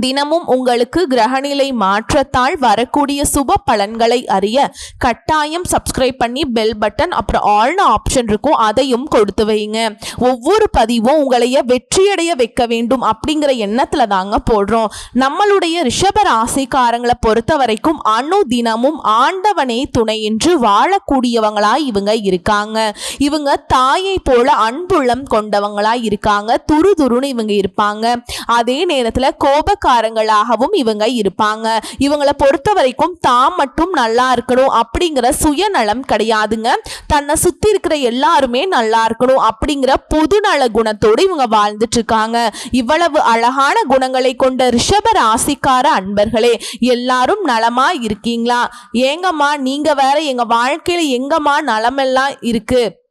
தினமும் உங்களுக்கு கிரகநிலை மாற்றத்தால் வரக்கூடிய சுப பலன்களை அறிய கட்டாயம் சப்ஸ்கிரைப் பண்ணி பெல் பட்டன் அப்புறம் ஆல்னு ஆப்ஷன் இருக்கும். அதையும் கொடுத்து வைங்க ஒவ்வொரு பதிவும் உங்களைய வெற்றியடைய வைக்க வேண்டும் அப்படிங்கிற எண்ணத்துல தாங்க போடுறோம். நம்மளுடைய ரிஷப ராசிக்காரங்களை பொறுத்த வரைக்கும் அணு தினமும் ஆண்டவனே துணை என்று வாழக்கூடியவங்களாய் இவங்க இருக்காங்க. இவங்க தாயை போல அன்புள்ளம் கொண்டவங்களாய் இருக்காங்க. துரு துருன்னு இவங்க இருப்பாங்க. அதே நேரத்தில் கோப சொந்தக்காரங்களாகவும் இவங்க இருப்பாங்க. இவங்களை பொறுத்த வரைக்கும் தாம் மட்டும் நல்லா இருக்கணும் அப்படிங்கிற சுயநலம் கிடையாதுங்க. தன்னை சுத்தி இருக்கிற எல்லாருமே நல்லா இருக்கணும் அப்படிங்கிற பொதுநல குணத்தோடு இவங்க வாழ்ந்துட்டு இருக்காங்க இவ்வளவு அழகான குணங்களை கொண்ட ரிஷப ராசிக்கார அன்பர்களே எல்லாரும் நலமா இருக்கீங்களா? ஏங்கம்மா நீங்க வேற எங்க வாழ்க்கையில எங்கம்மா நலமெல்லாம் இருக்கு?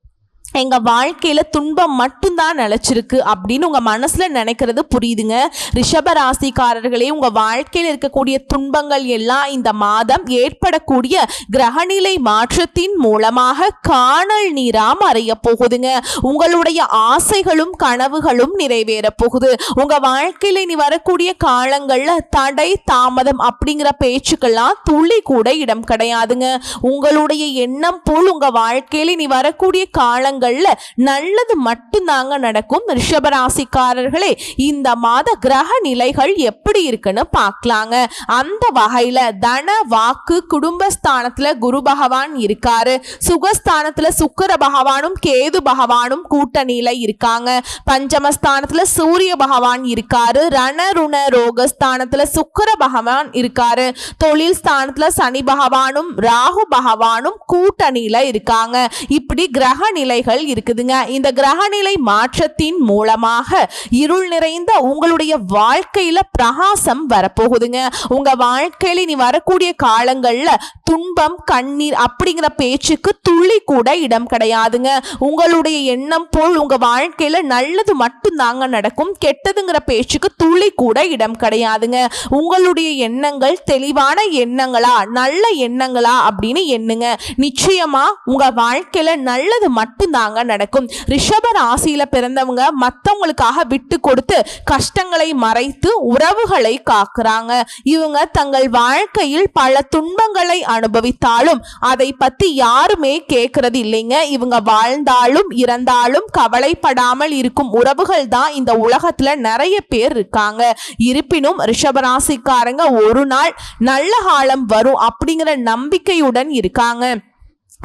எங்கள் வாழ்க்கையில் துன்பம் மட்டும்தான் நிலச்சிருக்கு அப்படின்னு உங்கள் மனசில் நினைக்கிறது புரியுதுங்க. ரிஷப ராசிக்காரர்களே உங்கள் வாழ்க்கையில் இருக்கக்கூடிய துன்பங்கள் எல்லாம் இந்த மாதம் ஏற்படக்கூடிய கிரகநிலை மாற்றத்தின் மூலமாக காணல் நீரா மறைய போகுதுங்க. உங்களுடைய ஆசைகளும் கனவுகளும் நிறைவேற போகுது. உங்கள் வாழ்க்கையில் இனி வரக்கூடிய காலங்களில் தடை தாமதம் அப்படிங்கிற பேச்சுக்கெல்லாம் துளி கூட இடம் கிடையாதுங்க. உங்களுடைய எண்ணம் போல் உங்கள் வாழ்க்கையில் இனி வரக்கூடிய காலங்கள் காலங்கள்ல நல்லது மட்டும்தாங்க நடக்கும். ரிஷபராசிக்காரர்களே இந்த மாத கிரக நிலைகள் எப்படி இருக்குன்னு பார்க்கலாங்க. அந்த வகையில தன வாக்கு குடும்பஸ்தானத்துல குரு பகவான் இருக்காரு. சுகஸ்தானத்துல சுக்கர பகவானும் கேது பகவானும் கூட்டணியில இருக்காங்க. பஞ்சமஸ்தானத்துல சூரிய பகவான் இருக்காரு. ரணருண ரோகஸ்தானத்துல சுக்கர பகவான் இருக்காரு. தொழில் ஸ்தானத்துல சனி பகவானும் ராகு பகவானும் கூட்டணியில இருக்காங்க. இப்படி கிரக நிலைகள் நிலைகள் இருக்குதுங்க. இந்த கிரகநிலை மாற்றத்தின் மூலமாக இருள் நிறைந்த உங்களுடைய வாழ்க்கையில பிரகாசம் வரப்போகுதுங்க. உங்க வாழ்க்கையில நீ வரக்கூடிய காலங்கள்ல துன்பம் கண்ணீர் அப்படிங்கிற பேச்சுக்கு துள்ளி கூட இடம் கிடையாதுங்க. உங்களுடைய எண்ணம் போல் உங்க வாழ்க்கையில நல்லது மட்டும் தாங்க நடக்கும். கெட்டதுங்கிற பேச்சுக்கு துள்ளி கூட இடம் கிடையாதுங்க. உங்களுடைய எண்ணங்கள் தெளிவான எண்ணங்களா நல்ல எண்ணங்களா அப்படின்னு எண்ணுங்க. நிச்சயமா உங்க வாழ்க்கையில நல்லது மட்டும் தாங்க நடக்கும். ரிஷப ராசியில பிறந்தவங்க மற்றவங்களுக்காக விட்டு கொடுத்து கஷ்டங்களை மறைத்து உறவுகளை காக்குறாங்க. இவங்க தங்கள் வாழ்க்கையில் பல துன்பங்களை அனுபவித்தாலும் அதை பத்தி யாருமே கேட்கறது இல்லைங்க. இவங்க வாழ்ந்தாலும் இறந்தாலும் கவலைப்படாமல் இருக்கும் உறவுகள் தான் இந்த உலகத்துல நிறைய பேர் இருக்காங்க. இருப்பினும் ரிஷபராசிக்காரங்க ஒரு நாள் நல்ல காலம் வரும் அப்படிங்கிற நம்பிக்கையுடன் இருக்காங்க.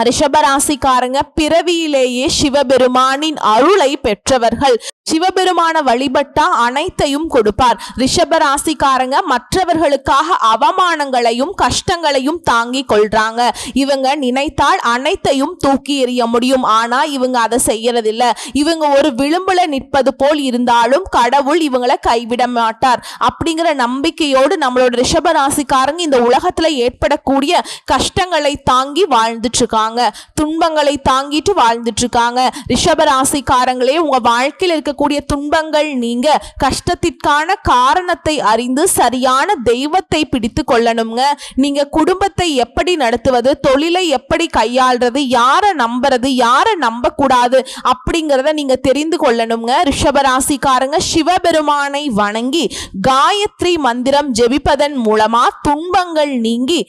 ரிஷபராசிக்காரங்க பிறவியிலேயே சிவபெருமானின் அருளை பெற்றவர்கள். சிவபெருமான வழிபட்டா அனைத்தையும் கொடுப்பார். ரிஷபராசிக்காரங்க மற்றவர்களுக்காக அவமானங்களையும் கஷ்டங்களையும் தாங்கி கொள்றாங்க. இவங்க நினைத்தால் அனைத்தையும் தூக்கி எறிய முடியும். ஆனா இவங்க அதை செய்யறதில்ல. இவங்க ஒரு விளிம்புல நிற்பது போல் இருந்தாலும் கடவுள் இவங்களை கைவிட மாட்டார். அப்படிங்கிற நம்பிக்கையோடு நம்மளோட ரிஷபராசிக்காரங்க இந்த உலகத்துல ஏற்படக்கூடிய கஷ்டங்களை தாங்கி வாழ்ந்துட்டு இருக்காங்க. துன்பங்களை தாங்கிட்டு வாழ்ந்துட்டு இருக்காங்க ரிஷபராசிக்காரங்களே உங்க வாழ்க்கையில் இருக்கக்கூடிய துன்பங்கள் நீங்க கஷ்டத்திற்கான காரணத்தை அறிந்து சரியான தெய்வத்தை பிடித்து கொள்ளணுங்க நீங்க குடும்பத்தை எப்படி நடத்துவது தொழிலை எப்படி கையாள்றது யாரை நம்புறது யாரை நம்ப கூடாது அப்படிங்கிறத நீங்க தெரிந்து கொள்ளணுங்க ரிஷபராசிக்காரங்க சிவபெருமானை வணங்கி காயத்ரி மந்திரம் ஜெபிப்பதன் மூலமா துன்பங்கள் நீங்கி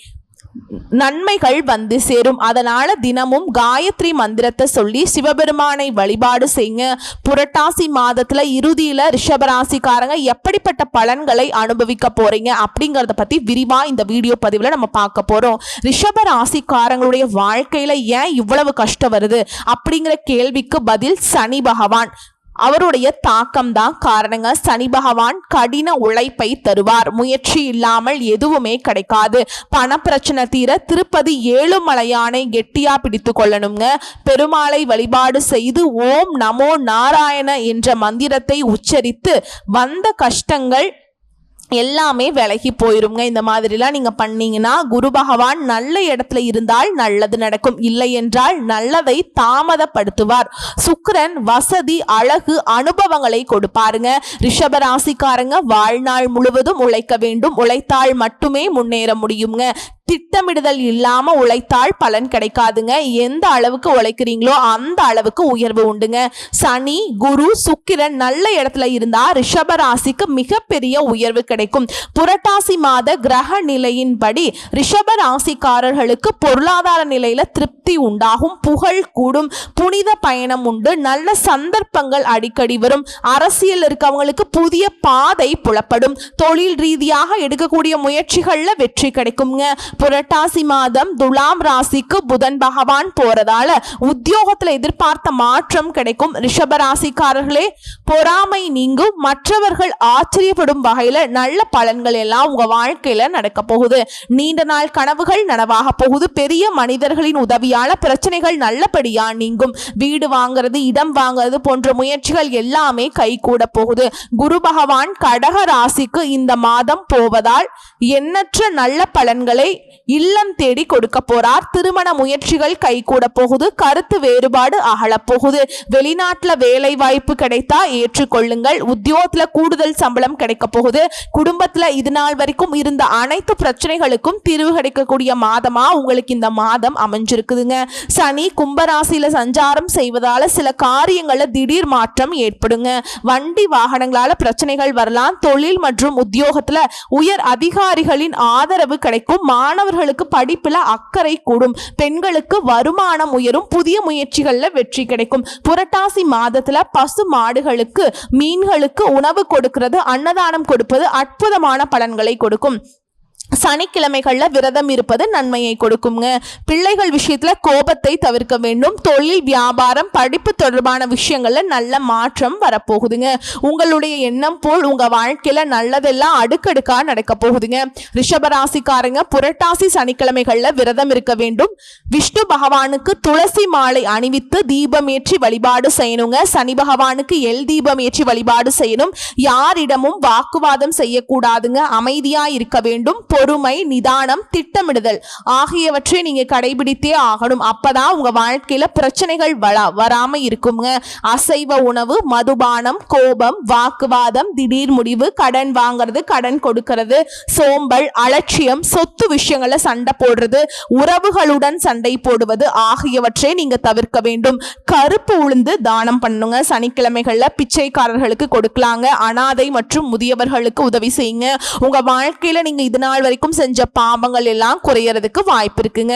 நன்மைகள் வந்து சேரும். அதனால தினமும் காயத்ரி மந்திரத்தை சொல்லி சிவபெருமானை வழிபாடு செய்யுங்க. புரட்டாசி மாதத்துல இறுதியில ரிஷபராசிக்காரங்க எப்படிப்பட்ட பலன்களை அனுபவிக்க போறீங்க அப்படிங்கறத பத்தி விரிவா இந்த வீடியோ பதிவுல நம்ம பார்க்க போறோம். ரிஷபராசிக்காரங்களுடைய வாழ்க்கையில ஏன் இவ்வளவு கஷ்டம் வருது அப்படிங்கிற கேள்விக்கு பதில் சனி பகவான். அவருடைய தாக்கம் தான் காரணங்க சனி பகவான் கடின உழைப்பை தருவார். முயற்சி இல்லாமல் எதுவுமே கிடைக்காது. பணப்பிரச்சனை தீர திருப்பதி ஏழுமலையானை கெட்டியா பிடித்து கொள்ளணுங்க பெருமாளை வழிபாடு செய்து ஓம் நமோ நாராயண என்ற மந்திரத்தை உச்சரித்து வந்த கஷ்டங்கள் எல்லாமே விலகி போயிருங்க. இந்த மாதிரிலாம் நீங்கள் பண்ணீங்கன்னா குரு பகவான் நல்ல இடத்துல இருந்தால் நல்லது நடக்கும். இல்லை என்றால் நல்லதை தாமதப்படுத்துவார். சுக்கரன் வசதி அழகு அனுபவங்களை கொடுப்பாருங்க. ரிஷப ராசிக்காரங்க வாழ்நாள் முழுவதும் உழைக்க வேண்டும். உழைத்தால் மட்டுமே முன்னேற முடியுங்க. திட்டமிடுதல் இல்லாம உழைத்தால் பலன் கிடைக்காதுங்க. எந்த அளவுக்கு உழைக்கிறீங்களோ அந்த அளவுக்கு உயர்வு உண்டுங்க. சனி குரு சுக்கிரன் நல்ல இடத்துல இருந்தா ரிஷப ராசிக்கு மிகப்பெரிய உயர்வு கிடைக்கும். புரட்டாசி மாத கிரக நிலையின்படி ரிஷப ராசிக்காரர்களுக்கு பொருளாதார நிலையில திருப்தி உண்டாகும் புகழ் கூடும் புனித பயணம் உண்டு நல்ல சந்தர்ப்பங்கள் அடிக்கடி வரும். அரசியல் இருக்கவங்களுக்கு புதிய பாதை புலப்படும். தொழில் ரீதியாக எடுக்கக்கூடிய முயற்சிகள்ல வெற்றி கிடைக்குங்க. புரட்டாசி மாதம் துலாம் ராசிக்கு புதன் பகவான் போறதால உத்தியோகத்துல எதிர்பார்த்த மாற்றம் கிடைக்கும். ரிஷப ராசிக்காரர்களே பொறாமை நீங்கும். மற்றவர்கள் ஆச்சரியப்படும் வகையில நல்ல பலன்கள் எல்லாம் உங்க வாழ்க்கையில நடக்க போகுது. நீண்ட நாள் கனவுகள் நனவாக போகுது. பெரிய மனிதர்களின் உதவியால பிரச்சனைகள் நல்லபடியா நீங்கும். வீடு வாங்குறது இடம் வாங்குறது போன்ற முயற்சிகள் எல்லாமே கைகூட போகுது. குரு பகவான் கடக ராசிக்கு இந்த மாதம் போவதால் எண்ணற்ற நல்ல பலன்களை இல்லம் தேடி கொடுக்க போறார். திருமண முயற்சிகள் கைகூட போகுது. கருத்து வேறுபாடு அகலப்போகுது வெளிநாட்டுல வேலை வாய்ப்பு கிடைத்தா ஏற்றுக்கொள்ளுங்கள். உத்தியோகத்துல கூடுதல் சம்பளம் கிடைக்க போகுது. குடும்பத்துல இது நாள் வரைக்கும் இருந்த அனைத்து பிரச்சனைகளுக்கும் தீர்வு கிடைக்கக்கூடிய மாதமா உங்களுக்கு இந்த மாதம் அமைஞ்சிருக்குதுங்க. சனி கும்பராசியில சஞ்சாரம் செய்வதால சில காரியங்கள்ல திடீர் மாற்றம் ஏற்படுங்க. வண்டி வாகனங்களால பிரச்சனைகள் வரலாம். தொழில் மற்றும் உத்தியோகத்துல உயர் அதிகாரிகளின் ஆதரவு கிடைக்கும். மாணவர்களுக்கு படிப்புல அக்கறை கூடும். பெண்களுக்கு வருமானம் உயரும் புதிய முயற்சிகள்ல வெற்றி கிடைக்கும். புரட்டாசி மாதத்துல பசு மாடுகளுக்கு மீன்களுக்கு உணவு கொடுக்கிறது அன்னதானம் கொடுப்பது அற்புதமான பலன்களை கொடுக்கும். சனிக்கிழமைகளில் விரதம் இருப்பது நன்மையை கொடுக்குங்க. பிள்ளைகள் விஷயத்தில் கோபத்தை தவிர்க்க வேண்டும். தொழில் வியாபாரம் படிப்பு தொடர்பான விஷயங்களில் நல்ல மாற்றம் வரப்போகுதுங்க. உங்களுடைய எண்ணம் போல் உங்கள் வாழ்க்கையில் நல்லதெல்லாம் அடுக்கடுக்காக நடக்க போகுதுங்க. ரிஷபராசிக்காரங்க புரட்டாசி சனிக்கிழமைகளில் விரதம் இருக்க வேண்டும். விஷ்ணு பகவானுக்கு துளசி மாலை அணிவித்து தீபம் ஏற்றி வழிபாடு செய்யணுங்க. சனி பகவானுக்கு எல் தீபம் ஏற்றி வழிபாடு செய்யணும். யாரிடமும் வாக்குவாதம் செய்யக்கூடாதுங்க. அமைதியாக இருக்க வேண்டும். பொறுமை நிதானம் திட்டமிடுதல் ஆகியவற்றை நீங்க கடைபிடித்தே ஆகணும். அப்பதான் உங்க வாழ்க்கையில பிரச்சனைகள் வரா வராம இருக்குங்க. அசைவ உணவு மதுபானம் கோபம் வாக்குவாதம் திடீர் முடிவு கடன் வாங்குறது கடன் கொடுக்கறது சோம்பல் அலட்சியம் சொத்து விஷயங்கள்ல சண்டை போடுறது உறவுகளுடன் சண்டை போடுவது ஆகியவற்றை நீங்க தவிர்க்க வேண்டும். கருப்பு உளுந்து தானம் பண்ணுங்க. சனிக்கிழமைகள்ல பிச்சைக்காரர்களுக்கு கொடுக்கலாங்க. அனாதை மற்றும் முதியவர்களுக்கு உதவி செய்யுங்க. உங்க வாழ்க்கையில நீங்க இது நாள் வரைக்கும் செஞ்ச பாவங்கள் எல்லாம் குறையறதுக்கு வாய்ப்பு இருக்குங்க.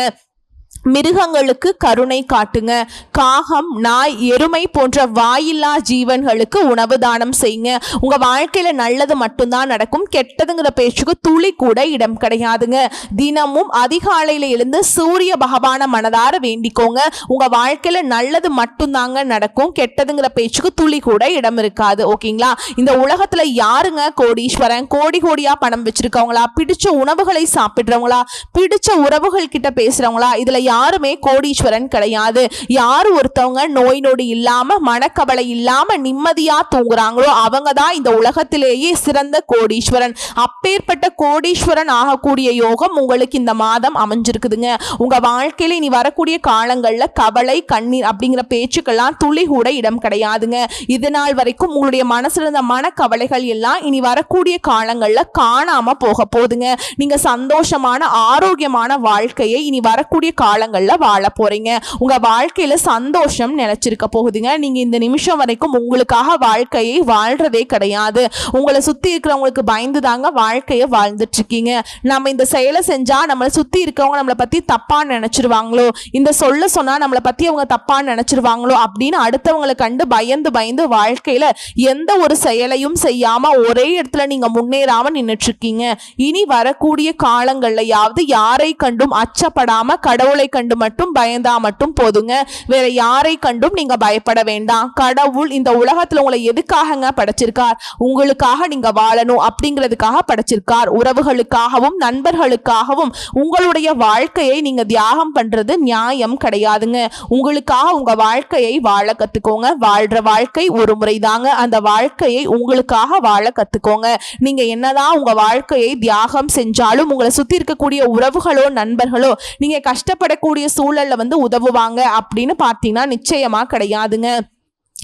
மிருகங்களுக்கு கருணை காட்டுங்க. காகம் நாய் எருமை போன்ற வாயில்லா ஜீவன்களுக்கு உணவு தானம் செய்யுங்க. உங்க வாழ்க்கையில நல்லது மட்டும்தான் நடக்கும். கெட்டதுங்கிற பேச்சுக்கு துளி கூட இடம் கிடையாதுங்க. தினமும் அதிகாலையில எழுந்து சூரிய பகவான மனதார வேண்டிக்கோங்க. உங்க வாழ்க்கையில நல்லது மட்டும்தாங்க நடக்கும். கெட்டதுங்கிற பேச்சுக்கு துளி கூட இடம் இருக்காது. ஓகேங்களா? இந்த உலகத்துல யாருங்க கோடீஸ்வரன்? கோடி கோடியா பணம் வச்சிருக்கவங்களா? பிடிச்ச உணவுகளை சாப்பிடுறவங்களா? பிடிச்ச உறவுகள் கிட்ட பேசுறவங்களா? இதுல யாருமே கோடீஸ்வரன் கிடையாது. யார் ஒருத்தவங்க நோய் நொடி இல்லாம மனக்கவலை இல்லாம நிம்மதியா தூங்குறாங்களோ அவங்க தான் இந்த உலகத்திலேயே சிறந்த கோடீஸ்வரன். அப்பேற்பட்ட கோடீஸ்வரன் ஆகக்கூடிய யோகம் உங்களுக்கு இந்த மாதம் அமைஞ்சிருக்குதுங்க. உங்க வாழ்க்கையில இனி வரக்கூடிய காலங்கள்ல கவலை கண்ணீர் அப்படிங்கிற பேச்சுக்கெல்லாம் துளி கூட இடம் கிடையாதுங்க. இது நாள் வரைக்கும் உங்களுடைய மனசுல இருந்த மனக்கவலைகள் எல்லாம் இனி வரக்கூடிய காலங்கள்ல காணாம போக போகுதுங்க. நீங்க சந்தோஷமான ஆரோக்கியமான வாழ்க்கையை இனி வரக்கூடிய காலங்கள்ல வாழ போறீங்க. உங்க வாழ்க்கையில சந்தோஷம் நினச்சிருக்க போகுதுங்க. நீங்க இந்த நிமிஷம் வரைக்கும் உங்களுக்காக வாழ்க்கையை வாழ்றதே கிடையாது. உங்களை சுத்தி இருக்கிறவங்களுக்கு பயந்து தாங்க வாழ்க்கையை வாழ்ந்துட்டுருக்கீங்க நம்ம இந்த செயலை செஞ்சா நம்மளை சுற்றி இருக்கவங்க நம்மளை பத்தி தப்பாக நினச்சிருவாங்களோ? இந்த சொல்ல சொன்னா நம்மளை பத்தி அவங்க தப்பா நினைச்சிருவாங்களோ? அப்படின்னு அடுத்தவங்களை கண்டு பயந்து பயந்து வாழ்க்கையில எந்த ஒரு செயலையும் செய்யாம ஒரே இடத்துல நீங்க முன்னேறாமல் நின்றுட்டுருக்கீங்க இனி வரக்கூடிய காலங்கள்லயாவது யாரை கண்டும் அச்சப்படாம கடவுள் கடவுளை கண்டு மட்டும் பயந்தா மட்டும் போதுங்க. வேற யாரை கண்டும் நீங்க பயப்பட வேண்டாம். கடவுள் இந்த உலகத்துல உங்களை எதுக்காகங்க படைச்சிருக்கார்? உங்களுக்காக நீங்க வாழணும் அப்படிங்கிறதுக்காக படைச்சிருக்கார். உறவுகளுக்காகவும் நண்பர்களுக்காகவும் உங்களுடைய வாழ்க்கையை நீங்க தியாகம் பண்றது நியாயம் கிடையாதுங்க. உங்களுக்காக உங்க வாழ்க்கையை வாழ கத்துக்கோங்க. வாழ்ற வாழ்க்கை ஒரு முறைதாங்க. அந்த வாழ்க்கையை உங்களுக்காக வாழ கத்துக்கோங்க. நீங்க என்னதான் உங்க வாழ்க்கையை தியாகம் செஞ்சாலும் உங்களை சுத்தி இருக்கக்கூடிய உறவுகளோ நண்பர்களோ நீங்க கஷ்டப்படக்கூடிய சூழல்ல வந்து உதவுவாங்க அப்படின்னு பார்த்தீங்கன்னா நிச்சயமா கிடையாதுங்க.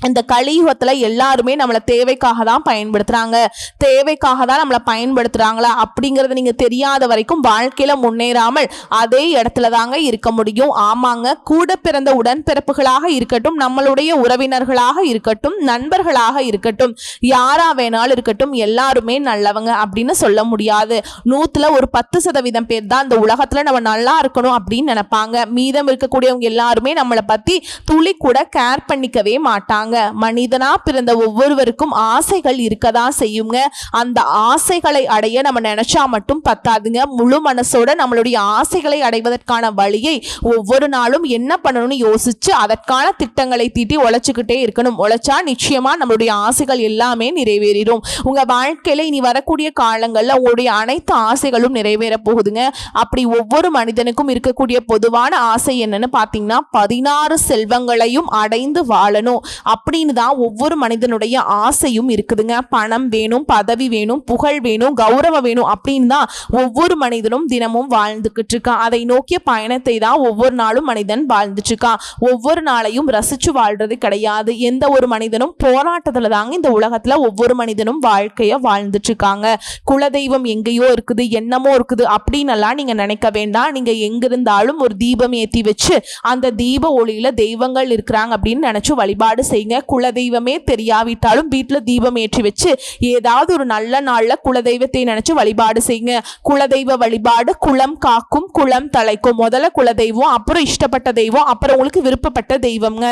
இந்த கலியுகத்தில் எல்லாருமே நம்மளை தேவைக்காக தான் பயன்படுத்துகிறாங்க தேவைக்காக தான் நம்மளை பயன்படுத்துகிறாங்களா அப்படிங்கிறத நீங்கள் தெரியாத வரைக்கும் வாழ்க்கையில் முன்னேறாமல் அதே இடத்துல தாங்க இருக்க முடியும். ஆமாங்க கூட பிறந்த உடன்பிறப்புகளாக இருக்கட்டும் நம்மளுடைய உறவினர்களாக இருக்கட்டும் நண்பர்களாக இருக்கட்டும் யாராக வேணாலும் இருக்கட்டும் எல்லாருமே நல்லவங்க அப்படின்னு சொல்ல முடியாது. நூற்றில் ஒரு பத்து சதவீதம் பேர் தான் இந்த உலகத்தில் நம்ம நல்லா இருக்கணும் அப்படின்னு நினைப்பாங்க. மீதம் இருக்கக்கூடியவங்க எல்லாருமே நம்மளை பற்றி துளி கூட கேர் பண்ணிக்கவே மாட்டாங்க. மனிதனா பிறந்த ஒவ்வொருவருக்கும் ஆசைகள் இருக்கதான் செய்யுங்க. அந்த ஆசைகளை அடைய நம்ம நினைச்சா மட்டும் பத்தாதுங்க. முழு மனசோட நம்மளுடைய ஆசைகளை அடைவதற்கான வழியை ஒவ்வொரு நாளும் என்ன பண்ணணும்னு யோசிச்சு அதற்கான திட்டங்களை தீட்டி உழைச்சுக்கிட்டே இருக்கணும். உழைச்சா நிச்சயமா நம்மளுடைய ஆசைகள் எல்லாமே நிறைவேறிடும். உங்க வாழ்க்கையில இனி வரக்கூடிய காலங்கள்ல உங்களுடைய அனைத்து ஆசைகளும் நிறைவேற போகுதுங்க. அப்படி ஒவ்வொரு மனிதனுக்கும் இருக்கக்கூடிய பொதுவான ஆசை என்னன்னு பார்த்தீங்கன்னா பதினாறு செல்வங்களையும் அடைந்து வாழணும். அப்படின்னு தான் ஒவ்வொரு மனிதனுடைய ஆசையும் இருக்குதுங்க. பணம் வேணும் பதவி வேணும் புகழ் வேணும் கௌரவம் வேணும் அப்படின்னு தான் ஒவ்வொரு மனிதனும் தினமும் வாழ்ந்துக்கிட்டு இருக்கான் அதை நோக்கிய பயணத்தை தான் ஒவ்வொரு நாளும் மனிதன் வாழ்ந்துட்டு இருக்கான் ஒவ்வொரு நாளையும் ரசிச்சு வாழ்றது கிடையாது. எந்த ஒரு மனிதனும் போராட்டத்துல தாங்க இந்த உலகத்துல ஒவ்வொரு மனிதனும் வாழ்க்கைய வாழ்ந்துட்டு இருக்காங்க. குலதெய்வம் எங்கேயோ இருக்குது என்னமோ இருக்குது அப்படின்னு எல்லாம் நீங்க நினைக்க வேண்டாம். நீங்க எங்கிருந்தாலும் ஒரு தீபம் ஏற்றி வச்சு அந்த தீப ஒளியில தெய்வங்கள் இருக்கிறாங்க அப்படின்னு நினைச்சு வழிபாடு செய்யுங்க. குலதெய்வமே தெரியாவிட்டாலும் வீட்டில் தீபம் ஏற்றி வச்சு ஏதாவது ஒரு நல்ல நாள்ல குலதெய்வத்தை நினைச்சு வழிபாடு செய்யுங்க. குலதெய்வ வழிபாடு குலம் காக்கும் குலம் தலைக்கும். முதல்ல குலதெய்வம் அப்புறம் இஷ்டப்பட்ட தெய்வம் அப்புறம் உங்களுக்கு விருப்பப்பட்ட தெய்வம்ங்க.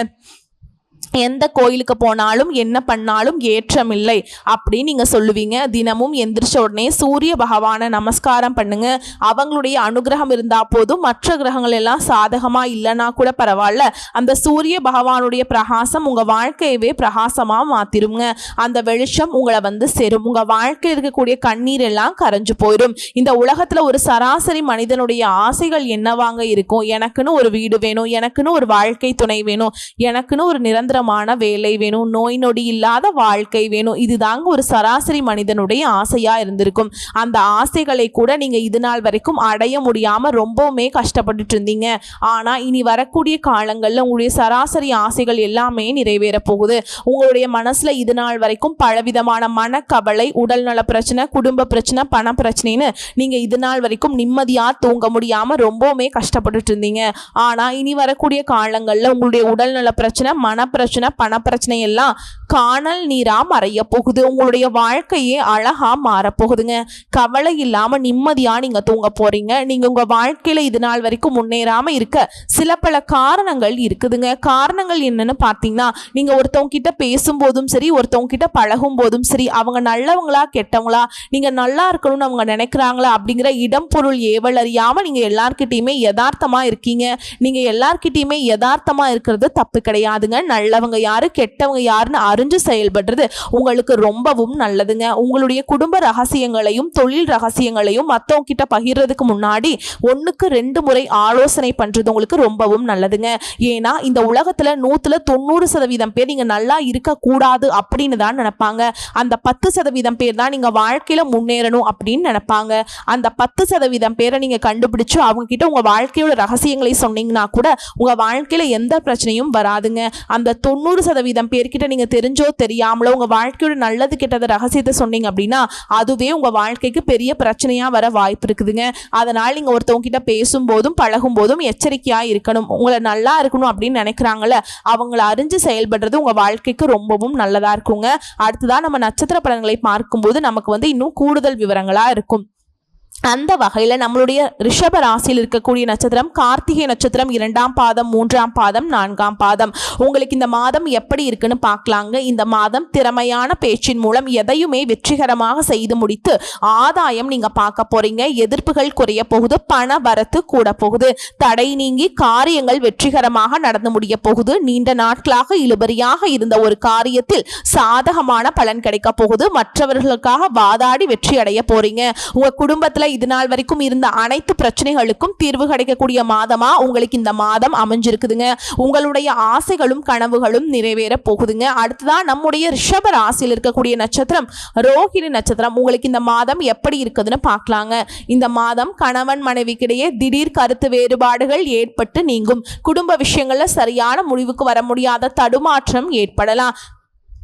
எந்த கோயிலுக்கு போனாலும் என்ன பண்ணாலும் ஏற்றமில்லை அப்படின்னு நீங்கள் சொல்லுவீங்க. தினமும் எந்திரிச்ச உடனே சூரிய பகவானை நமஸ்காரம் பண்ணுங்க. அவங்களுடைய அனுகிரகம் இருந்தால் போதும். மற்ற கிரகங்கள் எல்லாம் சாதகமாக இல்லைன்னா கூட பரவாயில்ல. அந்த சூரிய பகவானுடைய பிரகாசம் உங்கள் வாழ்க்கையவே பிரகாசமாக மாற்றிருங்க அந்த வெளிச்சம் உங்களை வந்து சேரும். உங்கள் வாழ்க்கையில் இருக்கக்கூடிய கண்ணீர் எல்லாம் கரைஞ்சு போயிடும் இந்த உலகத்தில் ஒரு சராசரி மனிதனுடைய ஆசைகள் என்னவாங்க இருக்கும்? எனக்குன்னு ஒரு வீடு வேணும். எனக்குன்னு ஒரு வாழ்க்கை துணை வேணும். எனக்குன்னு ஒரு நிரந்தர சுதந்திரமான வேலை வேணும் நோய் நொடி இல்லாத வாழ்க்கை வேணும். இதுதாங்க ஒரு சராசரி மனிதனுடைய ஆசையா இருந்திருக்கும். அந்த ஆசைகளை கூட நீங்க இது நாள் வரைக்கும் அடைய முடியாம ரொம்பவுமே கஷ்டப்பட்டுட்டு இருந்தீங்க. ஆனா இனி வரக்கூடிய காலங்களில் உங்களுடைய சராசரி ஆசைகள் எல்லாமே நிறைவேற போகுது. உங்களுடைய மனசுல இது நாள் வரைக்கும் பலவிதமான மனக்கவலை உடல்நல பிரச்சனை குடும்ப பிரச்சனை பண பிரச்சனைன்னு நீங்க இது நாள் வரைக்கும் நிம்மதியா தூங்க முடியாம ரொம்பவுமே கஷ்டப்பட்டுட்டு இருந்தீங்க. ஆனா இனி வரக்கூடிய காலங்களில் உங்களுடைய உடல்நல பிரச்சனை மனப்பிரச்சனை பணப்பிரச்சனை எல்லாம் காணல் நீரா மறைய போகுது. உங்களுடைய வாழ்க்கையே அழகா மாறப்போகுதுங்க கவலை இல்லாம நிம்மதியா நீங்க தூங்க போறீங்க. நீங்க உங்க வாழ்க்கையில இது நாள் வரைக்கும் முன்னேறாம இருக்க சில பல காரணங்கள் இருக்குதுங்க. காரணங்கள் என்னன்னு பார்த்தீங்கன்னா நீங்க ஒருத்தவங்க கிட்ட பேசும்போதும் சரி ஒருத்தவங்க கிட்ட பழகும் போதும் சரி அவங்க நல்லவங்களா கெட்டவங்களா நீங்க நல்லா இருக்கணும்னு அவங்க நினைக்கிறாங்களா அப்படிங்கிற இடம் பொருள் ஏவல் அறியாம நீங்க எல்லார்கிட்டயுமே யதார்த்தமா இருக்கீங்க. நீங்க எல்லார்கிட்டயுமே யதார்த்தமா இருக்கிறது தப்பு கிடையாதுங்க. நல்ல நல்லவங்க யாரு? கெட்டவங்க யாருன்னு அறிஞ்சு செயல்படுறது உங்களுக்கு ரொம்பவும் நல்லதுங்க. உங்களுடைய குடும்ப ரகசியங்களையும் தொழில் ரகசியங்களையும் மற்றவங்க கிட்ட பகிர்றதுக்கு முன்னாடி ஒன்றுக்கு ரெண்டு முறை ஆலோசனை பண்ணுறது உங்களுக்கு ரொம்பவும் நல்லதுங்க. ஏன்னா இந்த உலகத்தில் நூற்றுல தொண்ணூறு சதவீதம் பேர் நீங்கள் நல்லா இருக்கக்கூடாது அப்படின்னு தான் நினைப்பாங்க. அந்த பத்து சதவீதம் பேர் தான் நீங்கள் வாழ்க்கையில் முன்னேறணும் அப்படின்னு நினைப்பாங்க. அந்த பத்து சதவீதம் பேரை நீங்கள் கண்டுபிடிச்சு அவங்க கிட்ட உங்கள் வாழ்க்கையோட ரகசியங்களை சொன்னீங்கன்னா கூட உங்கள் வாழ்க்கையில் எந்த பிரச்சனையும் வராதுங்க. அந்த தொண்ணூறு சதவீதம் பேர்கிட்ட நீங்கள் தெரிஞ்சோ தெரியாமலோ உங்கள் வாழ்க்கையோட நல்லது கெட்டது ரகசியத்தை சொன்னீங்க அப்படின்னா அதுவே உங்கள் வாழ்க்கைக்கு பெரிய பிரச்சனையாக வர வாய்ப்பு இருக்குதுங்க. அதனால் நீங்கள் ஒருத்தவங்க கிட்ட பேசும்போதும் பழகும் போதும் எச்சரிக்கையாக இருக்கணும். உங்களை நல்லா இருக்கணும் அப்படின்னு நினைக்கிறாங்கள அவங்கள அறிஞ்சு செயல்படுறது உங்கள் வாழ்க்கைக்கு ரொம்பவும் நல்லதாக இருக்குங்க. அடுத்ததான் நம்ம நட்சத்திர பலன்களை பார்க்கும்போது நமக்கு வந்து இன்னும் கூடுதல் விவரங்களாக இருக்கும். அந்த வகையில் நம்மளுடைய ரிஷப ராசியில் இருக்கக்கூடிய நட்சத்திரம் கார்த்திகை நட்சத்திரம் இரண்டாம் பாதம் மூன்றாம் பாதம் நான்காம் பாதம். உங்களுக்கு இந்த மாதம் எப்படி இருக்குன்னு பார்க்கலாங்க. இந்த மாதம் திறமையான பேச்சின் மூலம் எதையுமே வெற்றிகரமாக செய்து முடித்து ஆதாயம் நீங்கள் பார்க்க போறீங்க. எதிர்ப்புகள் குறைய போகுது பண வரத்து கூட போகுது. தடை நீங்கி காரியங்கள் வெற்றிகரமாக நடந்து முடிய போகுது. நீண்ட நாட்களாக இழுபறியாக இருந்த ஒரு காரியத்தில் சாதகமான பலன் கிடைக்க போகுது. மற்றவர்களுக்காக வாதாடி வெற்றி அடைய போறீங்க. உங்க குடும்பத்தில் இது நாள் வரைக்கும் இருந்த அனைத்து பிரச்சனைகளுக்கும் தீர்வு கிடைக்கக்கூடிய மாதமா உங்களுக்கு இந்த மாதம் அமைஞ்சிருக்குதுங்க. உங்களுடைய ஆசைகளும் கனவுகளும் நிறைவேற போகுதுங்க. அடுத்ததான் நம்முடைய ரிஷப ராசியில் இருக்கக்கூடிய நட்சத்திரம் ரோஹிணி நட்சத்திரம். உங்களுக்கு இந்த மாதம் எப்படி இருக்குதுன்னு பார்க்கலாங்க. இந்த மாதம் கணவன் மனைவிக்கிடையே திடீர் கருத்து வேறுபாடுகள் ஏற்பட்டு நீங்கும். குடும்ப விஷயங்கள்ல சரியான முடிவுக்கு வர முடியாத தடுமாற்றம் ஏற்படலாம்.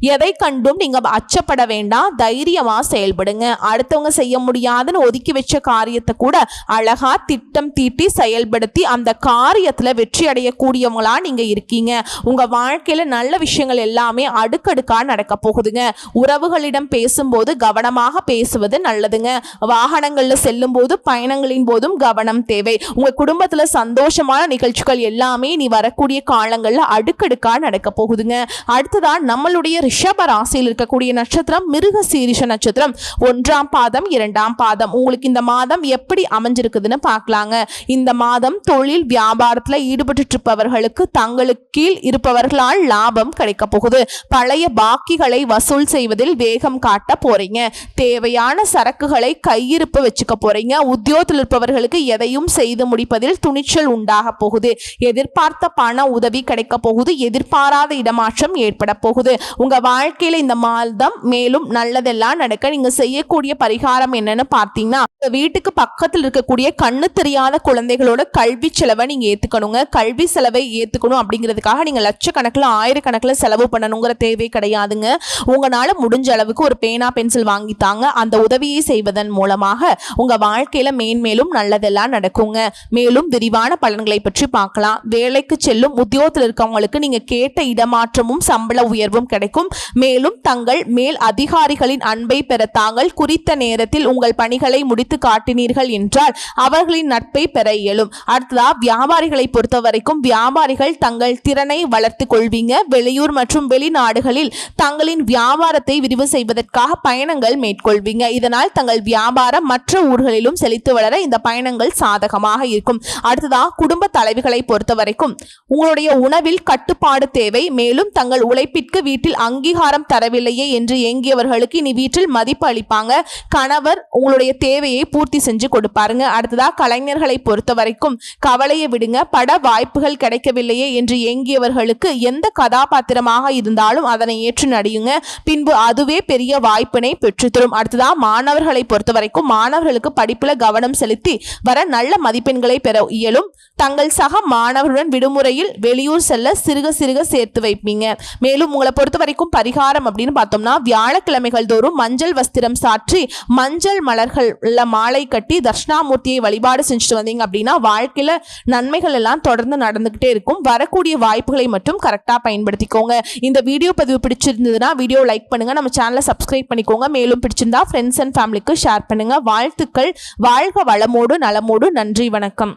எதை கண்டும் நீங்க அச்சப்பட வேண்டாம். தைரியமா செயல்படுங்க. அடுத்தவங்க செய்ய முடியாதுன்னு ஒதுக்கி வச்ச காரியத்தை கூட அழகா திட்டம் தீட்டி செயல்படுத்தி அந்த காரியத்துல வெற்றி அடையக்கூடியவங்களா நீங்க இருக்கீங்க. உங்க வாழ்க்கையில நல்ல விஷயங்கள் எல்லாமே அடுக்கடுக்கா நடக்க போகுதுங்க. உறவுகளிடம் பேசும்போது கவனமாக பேசுவது நல்லதுங்க. வாகனங்கள்ல செல்லும் போது பயணங்களின் போதும் கவனம் தேவை. உங்க குடும்பத்துல சந்தோஷமான நிகழ்ச்சிகள் எல்லாமே நீ வரக்கூடிய காலங்கள்ல அடுக்கடுக்கா நடக்க போகுதுங்க. அடுத்ததான் நம்மளுடைய ரிஷப ராசியில் இருக்கக்கூடிய நட்சத்திரம் மிருக சீரிஷ நட்சத்திரம். ஒன்றாம் பாதம் இரண்டாம் பாதம். உங்களுக்கு இந்த மாதம் எப்படி அமைஞ்சிருக்குதுன்னு பார்க்கலாங்க. இந்த மாதம் தொழில் வியாபாரத்தில் ஈடுபட்டு இருப்பவர்களுக்கு தங்களுக்கு கீழ் இருப்பவர்களால் லாபம் கிடைக்க போகுது. பழைய பாக்கிகளை வசூல் செய்வதில் வேகம் காட்ட போறீங்க. தேவையான சரக்குகளை கையிருப்பு வச்சுக்க போறீங்க. உத்தியோகத்தில் இருப்பவர்களுக்கு எதையும் செய்து முடிப்பதில் துணிச்சல் உண்டாக போகுது. எதிர்பார்த்த பண உதவி கிடைக்க போகுது. எதிர்பாராத இடமாற்றம் ஏற்பட போகுது. உங்க வாழ்க்கையில் இந்த மாதம் மேலும் நல்லதெல்லாம் நடக்க நீங்கள் செய்யக்கூடிய பரிகாரம் என்னன்னு பார்த்தீங்கன்னா வீட்டுக்கு பக்கத்தில் இருக்கக்கூடிய கண்ணு தெரியாத குழந்தைகளோட கல்வி செலவை நீங்கள் ஏற்றுக்கணுங்க கல்வி செலவை ஏற்றுக்கணும் அப்படிங்கிறதுக்காக நீங்கள் லட்சக்கணக்கில் ஆயிரக்கணக்கில் செலவு பண்ணணுங்கிற தேவை கிடையாதுங்க. உங்களால் முடிஞ்ச அளவுக்கு ஒரு பேனா பென்சில் வாங்கித்தாங்க அந்த உதவியை செய்வதன் மூலமாக உங்கள் வாழ்க்கையில் மேன்மேலும் நல்லதெல்லாம் நடக்குங்க. மேலும் விரிவான பலன்களை பற்றி பார்க்கலாம். வேலைக்கு செல்லும் உத்தியோகத்தில் இருக்கவங்களுக்கு நீங்கள் கேட்ட இடமாற்றமும் சம்பள உயர்வும் கிடைக்கும். மேலும் தங்கள் மேல் அதிகாரிகளின் அன்பை பெற தாங்கள் குறித்த நேரத்தில் உங்கள் பணிகளை முடித்து காட்டினீர்கள் என்றால் அவர்களின் நட்பை பெற இயலும். அடுத்ததா வியாபாரிகளை பொறுத்த வரைக்கும் வியாபாரிகள் தங்கள் திறனை வளர்த்து கொள்வீங்க. வெளியூர் மற்றும் வெளிநாடுகளில் தங்களின் வியாபாரத்தை விரிவு செய்வதற்காக பயணங்கள் மேற்கொள்வீங்க. இதனால் தங்கள் வியாபாரம் மற்ற ஊர்களிலும் செழித்து வளர இந்த பயணங்கள் சாதகமாக இருக்கும். அடுத்ததா குடும்ப தலைவிகளை பொறுத்த வரைக்கும் உங்களுடைய உணவில் கட்டுப்பாடு தேவை. மேலும் தங்கள் உழைப்பிற்கு வீட்டில் அங்கீகாரம் தரவில்லையே என்று ஏங்கியவர்களுக்கு இனி வீட்டில் மதிப்பு அளிப்பாங்க. கணவர் உங்களுடைய தேவையை பூர்த்தி செஞ்சு கொடுப்பாருங்க. அடுத்ததா கலைஞர்களை பொறுத்த வரைக்கும் கவலையை விடுங்க. பட வாய்ப்புகள் கிடைக்கவில்லையே என்று ஏங்கியவர்களுக்கு எந்த கதாபாத்திரமாக இருந்தாலும் அதனை ஏற்று நடியுங்க. பின்பு அதுவே பெரிய வாய்ப்பினை பெற்றுத்தரும். அடுத்ததா மாணவர்களை பொறுத்த வரைக்கும் மாணவர்களுக்கு படிப்புல கவனம் செலுத்தி வர நல்ல மதிப்பெண்களை பெற இயலும். தங்கள் சக மாணவருடன் விடுமுறையில் வெளியூர் செல்ல சிறுக சிறுக சேர்த்து வைப்பீங்க. மேலும் உங்களை பொறுத்த வரைக்கும் பரிகாரம் அப்படின்னு பார்த்தோம்னா வியாழக்கிழமைகள் தோறும் மஞ்சள் வஸ்திரம் சாற்றி மஞ்சள் மலர்கள்ல மாலை கட்டி தட்சிணாமூர்த்தியை வழிபாடு செஞ்சுட்டு வந்தீங்க அப்படின்னா வாழ்க்கையில நன்மைகள் எல்லாம் தொடர்ந்து நடந்துகிட்டே இருக்கும். வரக்கூடிய வாய்ப்புகளை மட்டும் கரெக்டாக பயன்படுத்திக்கோங்க. இந்த வீடியோ பதிவு பிடிச்சிருந்ததுன்னா வீடியோ லைக் பண்ணுங்க. நம்ம சேனலை சப்ஸ்கிரைப் பண்ணிக்கோங்க. மேலும் பிடிச்சிருந்தா ஃப்ரெண்ட்ஸ் அண்ட் ஃபேமிலிக்கு ஷேர் பண்ணுங்க. வாழ்த்துக்கள். வாழ்க வளமோடு நலமோடு. நன்றி வணக்கம்.